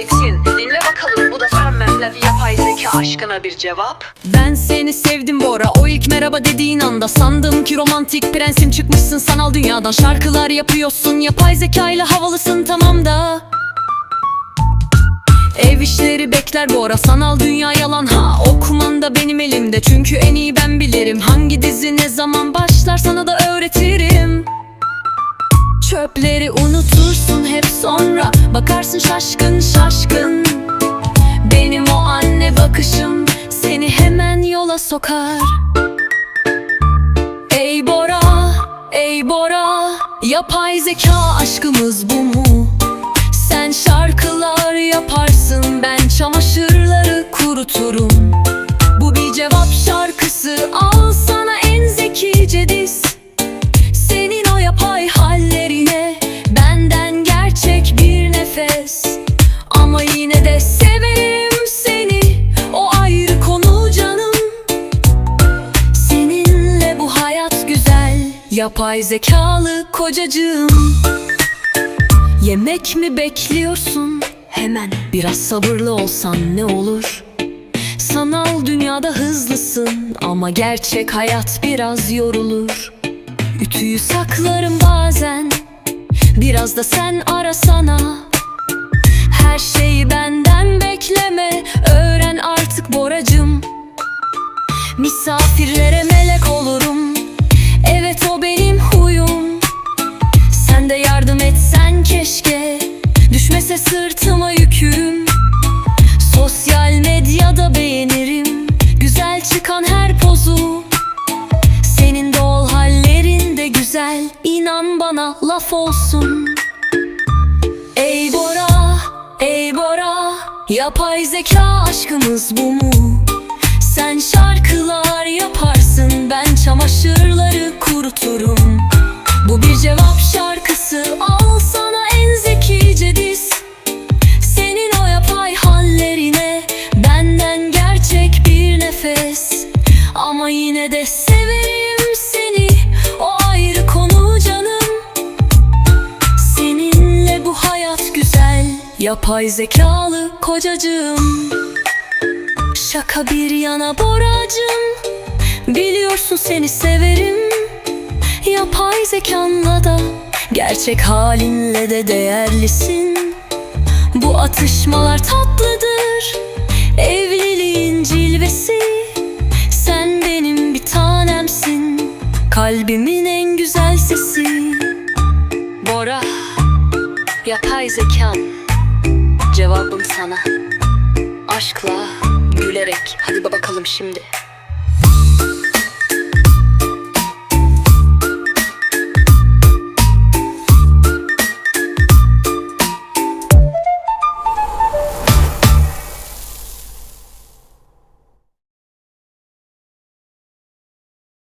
göreceksin Dinle bakalım bu da Farmem'le yapay zeka aşkına bir cevap. Ben seni sevdim Bora o ilk merhaba dediğin anda Sandım ki romantik prensim çıkmışsın. Sanal dünyadan Şarkılar yapıyorsun yapay zeka ile havalısın tamam da. Ev işleri bekler Bora sanal dünya yalan. Ha Okuman da benim elimde çünkü en iyi ben bilirim. Hangi dizi ne zaman başlar sana da öğretirim. Çöpleri unutursun hep sonra. Bakarsın şaşkın şaşkın. Benim o anne bakışım Seni hemen yola sokar. Ey Bora, ey Bora Yapay zeka aşkımız bu mu? Sen şarkılar yaparsın Ben çamaşırları kuruturum Yapay zekalı kocacığım Yemek mi bekliyorsun? Hemen biraz sabırlı olsan ne olur? Sanal dünyada hızlısın ama gerçek hayat biraz yorulur. Ütüyü saklarım bazen Biraz da sen arasana Her şeyi benden bekleme Öğren artık Boracım Misafirlere melek olurum Evet o benim huyum. Sen de yardım etsen keşke. Düşmese sırtıma yüküm. Sosyal medyada beğenirim Güzel çıkan her pozu. Senin doğal hallerin de güzel İnan bana laf olsun. Ey Bora, ey Bora Yapay zeka aşkımız bu mu? Sen şarkılar Bu bir cevap şarkısı. Al sana en zekice diz. Senin o yapay hallerine Benden gerçek bir nefes. Ama yine de severim seni. O ayrı konu canım. Seninle bu hayat güzel. Yapay zekalı kocacığım. Şaka bir yana Boracım Biliyorsun seni severim Yapay zekanla da Gerçek halinle de değerlisin. Bu atışmalar tatlıdır Evliliğin cilvesi. Sen benim bir tanemsin Kalbimin en güzel sesi. Bora Yapay zekan Cevabım sana. Aşkla Gülerek. Hadi bakalım şimdi